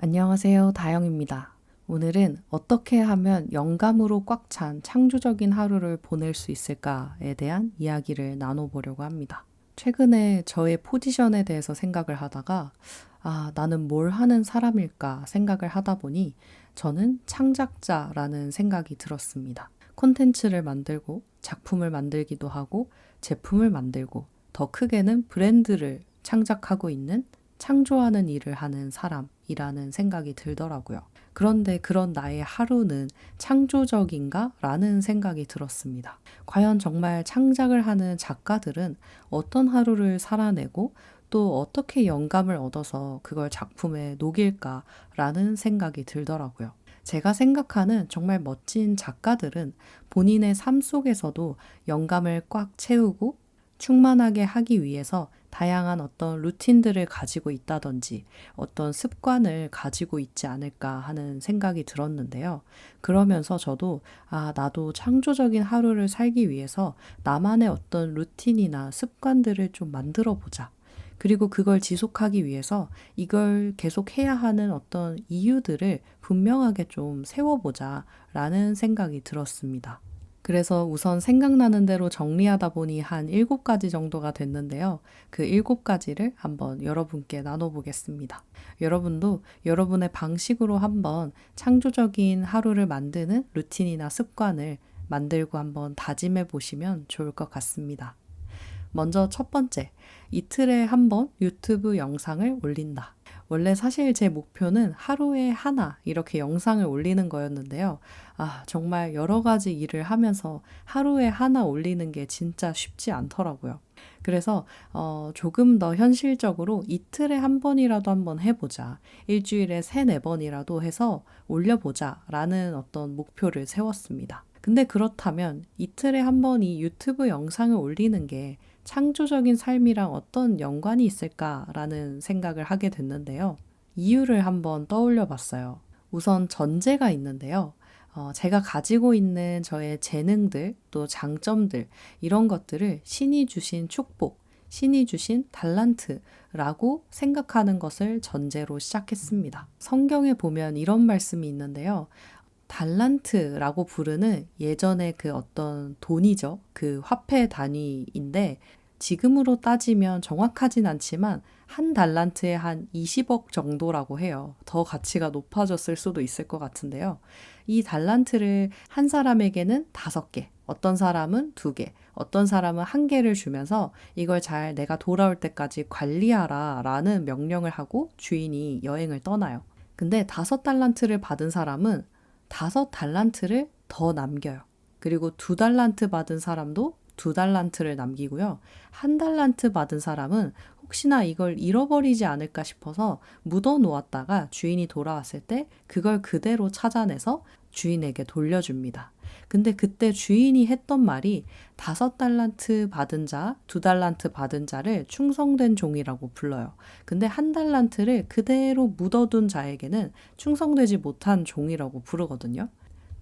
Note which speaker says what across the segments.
Speaker 1: 안녕하세요. 다영입니다. 오늘은 어떻게 하면 영감으로 꽉 찬 창조적인 하루를 보낼 수 있을까에 대한 이야기를 나눠보려고 합니다. 최근에 저의 포지션에 대해서 생각을 하다가, 아, 나는 뭘 하는 사람일까 생각을 하다 보니 저는 창작자라는 생각이 들었습니다. 콘텐츠를 만들고 작품을 만들기도 하고 제품을 만들고 더 크게는 브랜드를 창작하고 있는 창조하는 일을 하는 사람 이라는 생각이 들더라고요. 그런데 그런 나의 하루는 창조적인가? 라는 생각이 들었습니다. 과연 정말 창작을 하는 작가들은 어떤 하루를 살아내고 또 어떻게 영감을 얻어서 그걸 작품에 녹일까? 라는 생각이 들더라고요. 제가 생각하는 정말 멋진 작가들은 본인의 삶 속에서도 영감을 꽉 채우고 충만하게 하기 위해서 다양한 어떤 루틴들을 가지고 있다든지 어떤 습관을 가지고 있지 않을까 하는 생각이 들었는데요. 그러면서 저도 아, 나도 창조적인 하루를 살기 위해서 나만의 어떤 루틴이나 습관들을 좀 만들어 보자. 그리고 그걸 지속하기 위해서 이걸 계속 해야 하는 어떤 이유들을 분명하게 좀 세워보자 라는 생각이 들었습니다. 그래서 우선 생각나는 대로 정리하다 보니 한 일곱 가지 정도가 됐는데요. 그 일곱 가지를 한번 여러분께 나눠보겠습니다. 여러분도 여러분의 방식으로 한번 창조적인 하루를 만드는 루틴이나 습관을 만들고 한번 다짐해 보시면 좋을 것 같습니다. 먼저 첫 번째, 이틀에 한번 유튜브 영상을 올린다. 원래 사실 제 목표는 하루에 하나 이렇게 영상을 올리는 거였는데요. 아, 정말 여러 가지 일을 하면서 하루에 하나 올리는 게 진짜 쉽지 않더라고요. 그래서 어, 조금 더 현실적으로 이틀에 한 번이라도 한번 해보자. 일주일에 세네 번이라도 해서 올려보자. 라는 어떤 목표를 세웠습니다. 근데 그렇다면 이틀에 한 번 이 유튜브 영상을 올리는 게 창조적인 삶이랑 어떤 연관이 있을까라는 생각을 하게 됐는데요. 이유를 한번 떠올려 봤어요. 우선 전제가 있는데요. 어, 제가 가지고 있는 저의 재능들, 또 장점들, 이런 것들을 신이 주신 축복, 신이 주신 달란트라고 생각하는 것을 전제로 시작했습니다. 성경에 보면 이런 말씀이 있는데요. 달란트라고 부르는 예전의 그 어떤 돈이죠. 그 화폐 단위인데 지금으로 따지면 정확하진 않지만 한 달란트에 한 20억 정도라고 해요. 더 가치가 높아졌을 수도 있을 것 같은데요. 이 달란트를 한 사람에게는 다섯 개, 어떤 사람은 두 개, 어떤 사람은 한 개를 주면서 이걸 잘 내가 돌아올 때까지 관리하라 라는 명령을 하고 주인이 여행을 떠나요. 근데 다섯 달란트를 받은 사람은 다섯 달란트를 더 남겨요. 그리고 두 달란트 받은 사람도 두 달란트를 남기고요. 한 달란트 받은 사람은 혹시나 이걸 잃어버리지 않을까 싶어서 묻어 놓았다가 주인이 돌아왔을 때 그걸 그대로 찾아내서 주인에게 돌려줍니다. 근데 그때 주인이 했던 말이 다섯 달란트 받은 자, 두 달란트 받은 자를 충성된 종이라고 불러요. 근데 한 달란트를 그대로 묻어둔 자에게는 충성되지 못한 종이라고 부르거든요.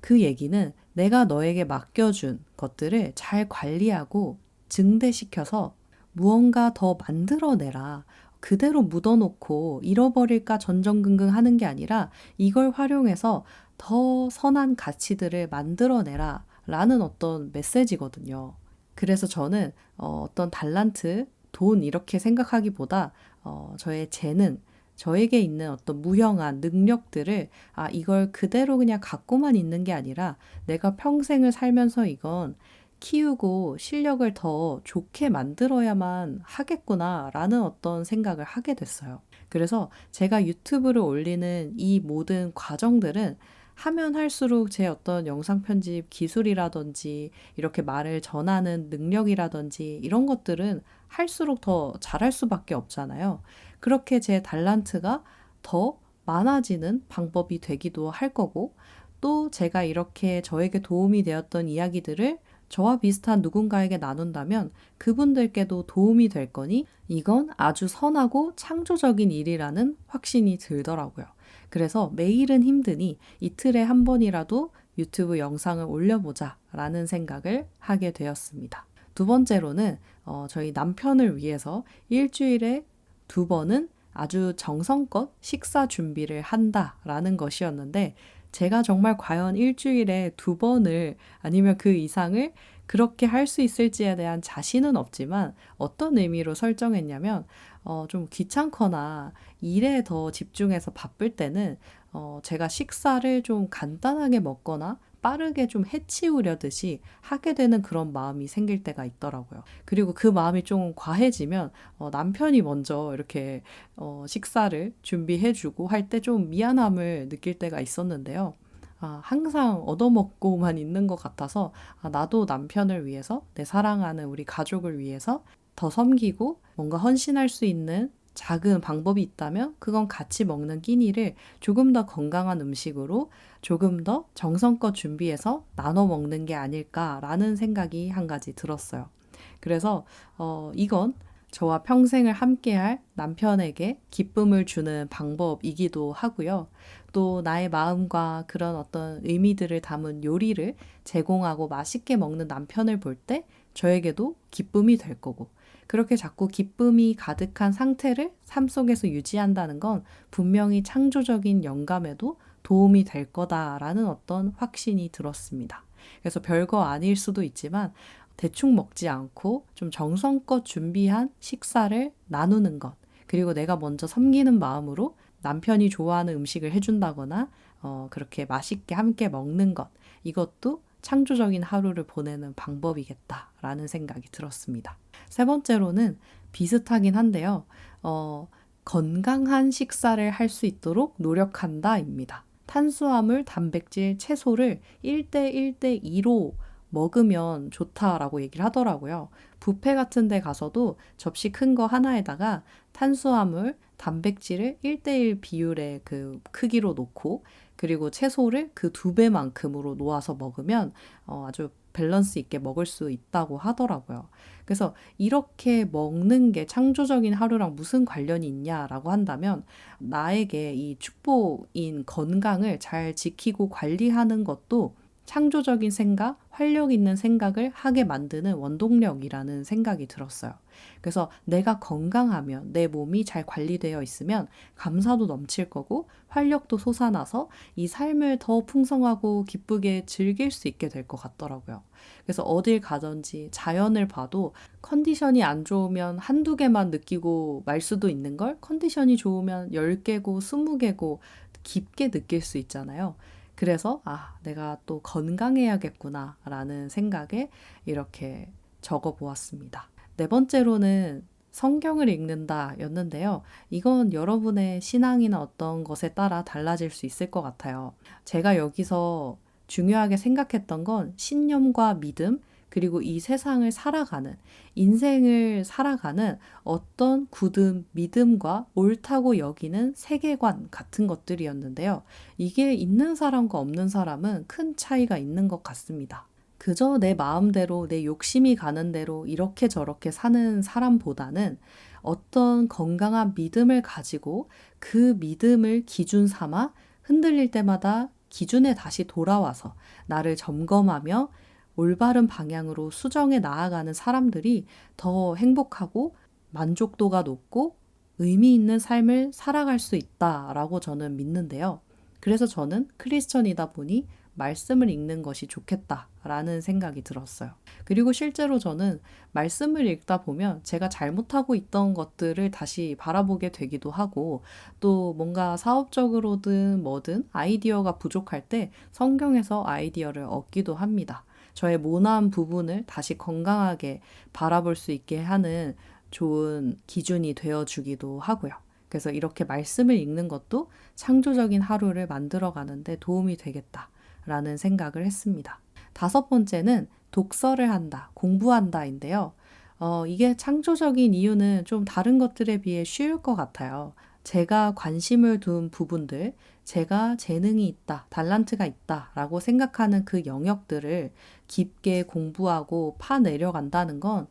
Speaker 1: 그 얘기는 내가 너에게 맡겨준 것들을 잘 관리하고 증대시켜서 무언가 더 만들어내라. 그대로 묻어놓고 잃어버릴까 전전긍긍 하는 게 아니라 이걸 활용해서 더 선한 가치들을 만들어내라. 라는 어떤 메시지거든요. 그래서 저는 어, 어떤 달란트, 돈 이렇게 생각하기보다 어, 저의 재능, 저에게 있는 어떤 무형한 능력들을 아, 이걸 그대로 그냥 갖고만 있는 게 아니라 내가 평생을 살면서 이건 키우고 실력을 더 좋게 만들어야만 하겠구나 라는 어떤 생각을 하게 됐어요. 그래서 제가 유튜브를 올리는 이 모든 과정들은 하면 할수록 제 어떤 영상 편집 기술이라든지 이렇게 말을 전하는 능력이라든지 이런 것들은 할수록 더 잘할 수밖에 없잖아요. 그렇게 제 달란트가 더 많아지는 방법이 되기도 할 거고 또 제가 이렇게 저에게 도움이 되었던 이야기들을 저와 비슷한 누군가에게 나눈다면 그분들께도 도움이 될 거니 이건 아주 선하고 창조적인 일이라는 확신이 들더라고요. 그래서 매일은 힘드니 이틀에 한 번이라도 유튜브 영상을 올려보자 라는 생각을 하게 되었습니다. 두 번째로는 어, 저희 남편을 위해서 일주일에 두 번은 아주 정성껏 식사 준비를 한다라는 것이었는데 제가 정말 과연 일주일에 두 번을 아니면 그 이상을 그렇게 할 수 있을지에 대한 자신은 없지만 어떤 의미로 설정했냐면 어, 좀 귀찮거나 일에 더 집중해서 바쁠 때는 어, 제가 식사를 좀 간단하게 먹거나 빠르게 좀 해치우려듯이 하게 되는 그런 마음이 생길 때가 있더라고요. 그리고 그 마음이 좀 과해지면 어, 남편이 먼저 이렇게 어, 식사를 준비해주고 할 때 좀 미안함을 느낄 때가 있었는데요. 아, 항상 얻어먹고만 있는 것 같아서 아, 나도 남편을 위해서 내 사랑하는 우리 가족을 위해서 더 섬기고 뭔가 헌신할 수 있는 작은 방법이 있다면 그건 같이 먹는 끼니를 조금 더 건강한 음식으로 조금 더 정성껏 준비해서 나눠 먹는 게 아닐까라는 생각이 한 가지 들었어요. 그래서 어, 이건 저와 평생을 함께할 남편에게 기쁨을 주는 방법이기도 하고요. 또 나의 마음과 그런 어떤 의미들을 담은 요리를 제공하고 맛있게 먹는 남편을 볼 때 저에게도 기쁨이 될 거고 그렇게 자꾸 기쁨이 가득한 상태를 삶 속에서 유지한다는 건 분명히 창조적인 영감에도 도움이 될 거다라는 어떤 확신이 들었습니다. 그래서 별거 아닐 수도 있지만 대충 먹지 않고 좀 정성껏 준비한 식사를 나누는 것, 그리고 내가 먼저 섬기는 마음으로 남편이 좋아하는 음식을 해준다거나, 어, 그렇게 맛있게 함께 먹는 것, 이것도 창조적인 하루를 보내는 방법이겠다라는 생각이 들었습니다. 세 번째로는 비슷하긴 한데요. 어, 건강한 식사를 할 수 있도록 노력한다입니다. 탄수화물, 단백질, 채소를 1대 1대 2로 먹으면 좋다라고 얘기를 하더라고요. 뷔페 같은 데 가서도 접시 큰 거 하나에다가 탄수화물, 단백질을 1대1 비율의 그 크기로 놓고 그리고 채소를 그 두 배만큼으로 놓아서 먹으면 어, 아주 밸런스 있게 먹을 수 있다고 하더라고요. 그래서 이렇게 먹는 게 창조적인 하루랑 무슨 관련이 있냐라고 한다면 나에게 이 축복인 건강을 잘 지키고 관리하는 것도 창조적인 생각, 활력 있는 생각을 하게 만드는 원동력이라는 생각이 들었어요. 그래서 내가 건강하면 내 몸이 잘 관리되어 있으면 감사도 넘칠 거고 활력도 솟아나서 이 삶을 더 풍성하고 기쁘게 즐길 수 있게 될 것 같더라고요. 그래서 어딜 가든지 자연을 봐도 컨디션이 안 좋으면 한두 개만 느끼고 말 수도 있는 걸 컨디션이 좋으면 10개고 20개고 깊게 느낄 수 있잖아요. 그래서 아, 내가 또 건강해야겠구나 라는 생각에 이렇게 적어 보았습니다. 네 번째로는 성경을 읽는다 였는데요. 이건 여러분의 신앙이나 어떤 것에 따라 달라질 수 있을 것 같아요. 제가 여기서 중요하게 생각했던 건 신념과 믿음, 그리고 이 세상을 살아가는, 인생을 살아가는 어떤 굳은 믿음과 옳다고 여기는 세계관 같은 것들이었는데요. 이게 있는 사람과 없는 사람은 큰 차이가 있는 것 같습니다. 그저 내 마음대로 내 욕심이 가는 대로 이렇게 저렇게 사는 사람보다는 어떤 건강한 믿음을 가지고 그 믿음을 기준 삼아 흔들릴 때마다 기준에 다시 돌아와서 나를 점검하며 올바른 방향으로 수정해 나아가는 사람들이 더 행복하고 만족도가 높고 의미 있는 삶을 살아갈 수 있다라고 저는 믿는데요. 그래서 저는 크리스천이다 보니 말씀을 읽는 것이 좋겠다라는 생각이 들었어요. 그리고 실제로 저는 말씀을 읽다 보면 제가 잘못하고 있던 것들을 다시 바라보게 되기도 하고 또 뭔가 사업적으로든 뭐든 아이디어가 부족할 때 성경에서 아이디어를 얻기도 합니다. 저의 모난 부분을 다시 건강하게 바라볼 수 있게 하는 좋은 기준이 되어 주기도 하고요. 그래서 이렇게 말씀을 읽는 것도 창조적인 하루를 만들어 가는데 도움이 되겠다 라는 생각을 했습니다. 다섯 번째는 독서를 한다, 공부한다인데요. 어, 이게 창조적인 이유는 좀 다른 것들에 비해 쉬울 것 같아요. 제가 관심을 둔 부분들, 제가 재능이 있다, 달란트가 있다 라고 생각하는 그 영역들을 깊게 공부하고 파내려간다는 건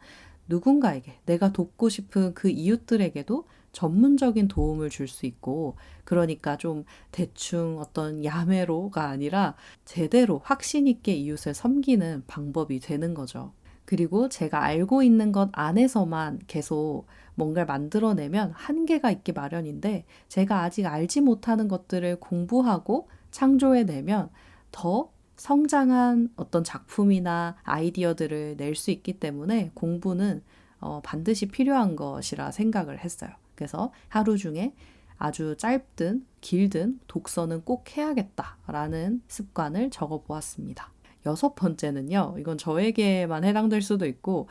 Speaker 1: 누군가에게 내가 돕고 싶은 그 이웃들에게도 전문적인 도움을 줄 수 있고, 그러니까 좀 대충 어떤 야매로가 아니라 제대로 확신 있게 이웃을 섬기는 방법이 되는 거죠. 그리고 제가 알고 있는 것 안에서만 계속 뭔가를 만들어내면 한계가 있기 마련인데 제가 아직 알지 못하는 것들을 공부하고 창조해내면 더 성장한 어떤 작품이나 아이디어들을 낼 수 있기 때문에 공부는 어, 반드시 필요한 것이라 생각을 했어요. 그래서 하루 중에 아주 짧든 길든 독서는 꼭 해야겠다라는 습관을 적어 보았습니다. 여섯 번째는요, 이건 저에게만 해당될 수도 있고,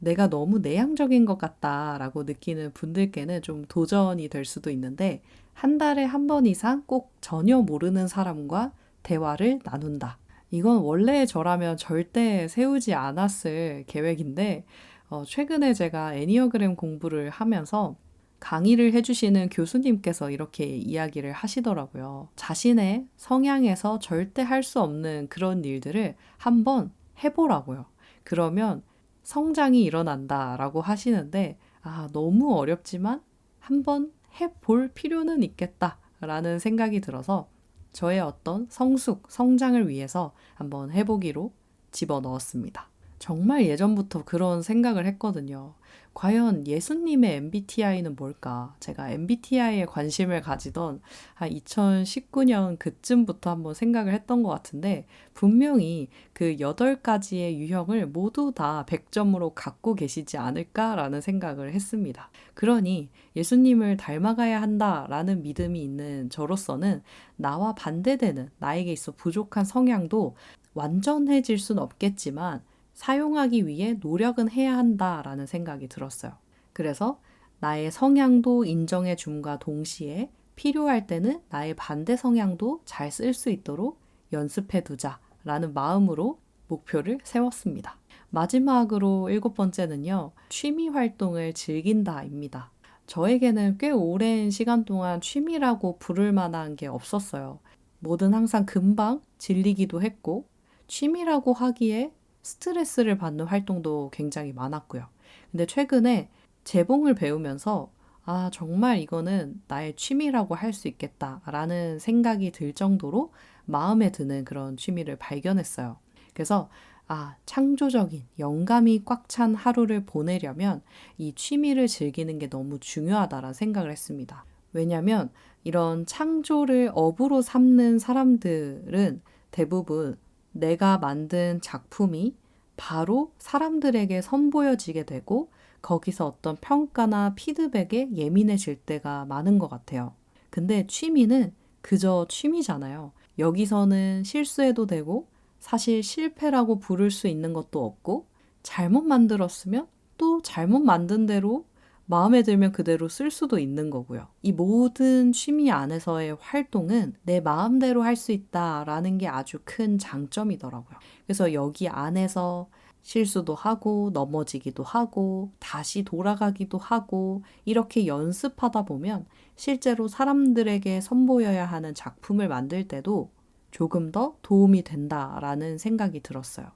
Speaker 1: 내가 너무 내향적인 것 같다라고 느끼는 분들께는 좀 도전이 될 수도 있는데, 한 달에 한 번 이상 꼭 전혀 모르는 사람과 대화를 나눈다. 이건 원래 저라면 절대 세우지 않았을 계획인데, 어, 최근에 제가 애니어그램 공부를 하면서 강의를 해주시는 교수님께서 이렇게 이야기를 하시더라고요. 자신의 성향에서 절대 할 수 없는 그런 일들을 한번 해보라고요. 그러면 성장이 일어난다라고 하시는데, 아, 너무 어렵지만 한번 해볼 필요는 있겠다라는 생각이 들어서 저의 어떤 성숙, 성장을 위해서 한번 해보기로 집어 넣었습니다. 정말 예전부터 그런 생각을 했거든요. 과연 예수님의 MBTI는 뭘까? 제가 MBTI에 관심을 가지던 한 2019년 그쯤부터 한번 생각을 했던 것 같은데, 분명히 그 8가지의 유형을 모두 다 100점으로 갖고 계시지 않을까라는 생각을 했습니다. 그러니 예수님을 닮아가야 한다라는 믿음이 있는 저로서는 나와 반대되는 나에게 있어 부족한 성향도 완전해질 순 없겠지만 사용하기 위해 노력은 해야 한다라는 생각이 들었어요. 그래서 나의 성향도 인정해 줌과 동시에 필요할 때는 나의 반대 성향도 잘 쓸 수 있도록 연습해 두자라는 마음으로 목표를 세웠습니다. 마지막으로 일곱 번째는요, 취미 활동을 즐긴다입니다. 저에게는 꽤 오랜 시간 동안 취미라고 부를 만한 게 없었어요. 뭐든 항상 금방 질리기도 했고, 취미라고 하기에 스트레스를 받는 활동도 굉장히 많았고요. 근데 최근에 재봉을 배우면서 아, 정말 이거는 나의 취미라고 할 수 있겠다라는 생각이 들 정도로 마음에 드는 그런 취미를 발견했어요. 그래서 아, 창조적인 영감이 꽉 찬 하루를 보내려면 이 취미를 즐기는 게 너무 중요하다라는 생각을 했습니다. 왜냐면 이런 창조를 업으로 삼는 사람들은 대부분 내가 만든 작품이 바로 사람들에게 선보여지게 되고 거기서 어떤 평가나 피드백에 예민해질 때가 많은 것 같아요. 근데 취미는 그저 취미잖아요. 여기서는 실수해도 되고 사실 실패라고 부를 수 있는 것도 없고 잘못 만들었으면 또 잘못 만든 대로 마음에 들면 그대로 쓸 수도 있는 거고요. 이 모든 취미 안에서의 활동은 내 마음대로 할 수 있다라는 게 아주 큰 장점이더라고요. 그래서 여기 안에서 실수도 하고 넘어지기도 하고 다시 돌아가기도 하고 이렇게 연습하다 보면 실제로 사람들에게 선보여야 하는 작품을 만들 때도 조금 더 도움이 된다라는 생각이 들었어요.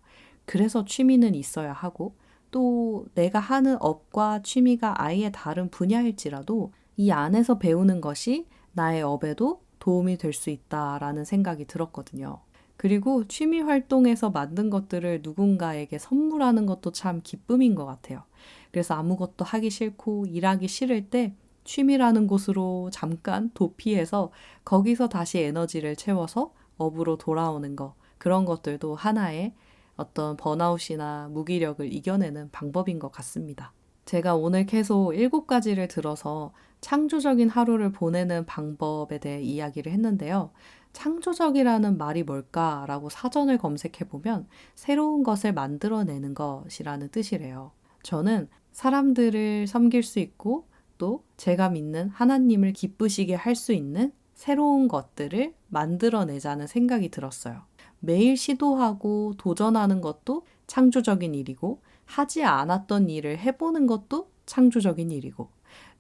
Speaker 1: 그래서 취미는 있어야 하고 또 내가 하는 업과 취미가 아예 다른 분야일지라도 이 안에서 배우는 것이 나의 업에도 도움이 될 수 있다라는 생각이 들었거든요. 그리고 취미 활동에서 만든 것들을 누군가에게 선물하는 것도 참 기쁨인 것 같아요. 그래서 아무것도 하기 싫고 일하기 싫을 때 취미라는 곳으로 잠깐 도피해서 거기서 다시 에너지를 채워서 업으로 돌아오는 것. 그런 것들도 하나의 어떤 번아웃이나 무기력을 이겨내는 방법인 것 같습니다. 제가 오늘 계속 일곱 가지를 들어서 창조적인 하루를 보내는 방법에 대해 이야기를 했는데요. 창조적이라는 말이 뭘까라고 사전을 검색해 보면 새로운 것을 만들어내는 것이라는 뜻이래요. 저는 사람들을 섬길 수 있고 또 제가 믿는 하나님을 기쁘시게 할 수 있는 새로운 것들을 만들어내자는 생각이 들었어요. 매일 시도하고 도전하는 것도 창조적인 일이고 하지 않았던 일을 해보는 것도 창조적인 일이고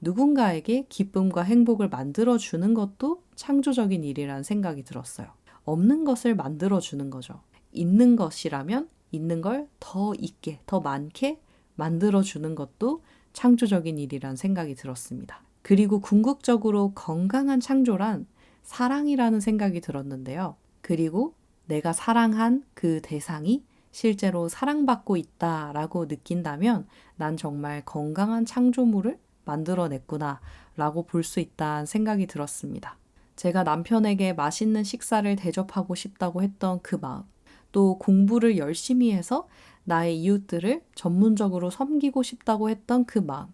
Speaker 1: 누군가에게 기쁨과 행복을 만들어주는 것도 창조적인 일이라는 생각이 들었어요. 없는 것을 만들어주는 거죠. 있는 것이라면 있는 걸 더 있게, 더 많게 만들어주는 것도 창조적인 일이란 생각이 들었습니다. 그리고 궁극적으로 건강한 창조란 사랑이라는 생각이 들었는데요. 그리고 내가 사랑한 그 대상이 실제로 사랑받고 있다라고 느낀다면 난 정말 건강한 창조물을 만들어냈구나 라고 볼 수 있다는 생각이 들었습니다. 제가 남편에게 맛있는 식사를 대접하고 싶다고 했던 그 마음, 또 공부를 열심히 해서 나의 이웃들을 전문적으로 섬기고 싶다고 했던 그 마음,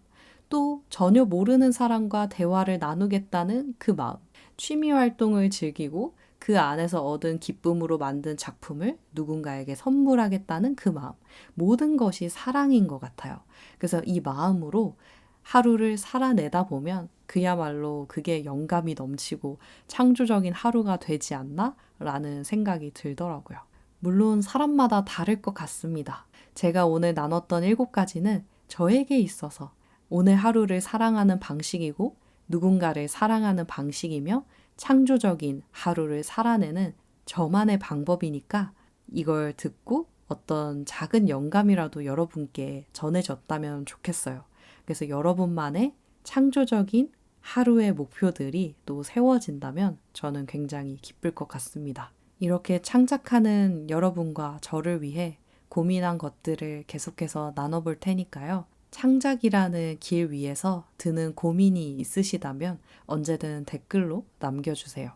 Speaker 1: 또 전혀 모르는 사람과 대화를 나누겠다는 그 마음, 취미 활동을 즐기고 그 안에서 얻은 기쁨으로 만든 작품을 누군가에게 선물하겠다는 그 마음, 모든 것이 사랑인 것 같아요. 그래서 이 마음으로 하루를 살아내다 보면 그야말로 그게 영감이 넘치고 창조적인 하루가 되지 않나? 라는 생각이 들더라고요. 물론 사람마다 다를 것 같습니다. 제가 오늘 나눴던 일곱 가지는 저에게 있어서 오늘 하루를 사랑하는 방식이고 누군가를 사랑하는 방식이며 창조적인 하루를 살아내는 저만의 방법이니까 이걸 듣고 어떤 작은 영감이라도 여러분께 전해졌다면 좋겠어요. 그래서 여러분만의 창조적인 하루의 목표들이 또 세워진다면 저는 굉장히 기쁠 것 같습니다. 이렇게 창작하는 여러분과 저를 위해 고민한 것들을 계속해서 나눠볼 테니까요. 창작이라는 길 위에서 드는 고민이 있으시다면 언제든 댓글로 남겨주세요.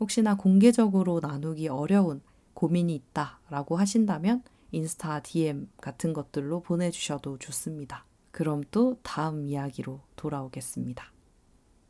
Speaker 1: 혹시나 공개적으로 나누기 어려운 고민이 있다 라고 하신다면 인스타 DM 같은 것들로 보내주셔도 좋습니다. 그럼 또 다음 이야기로 돌아오겠습니다.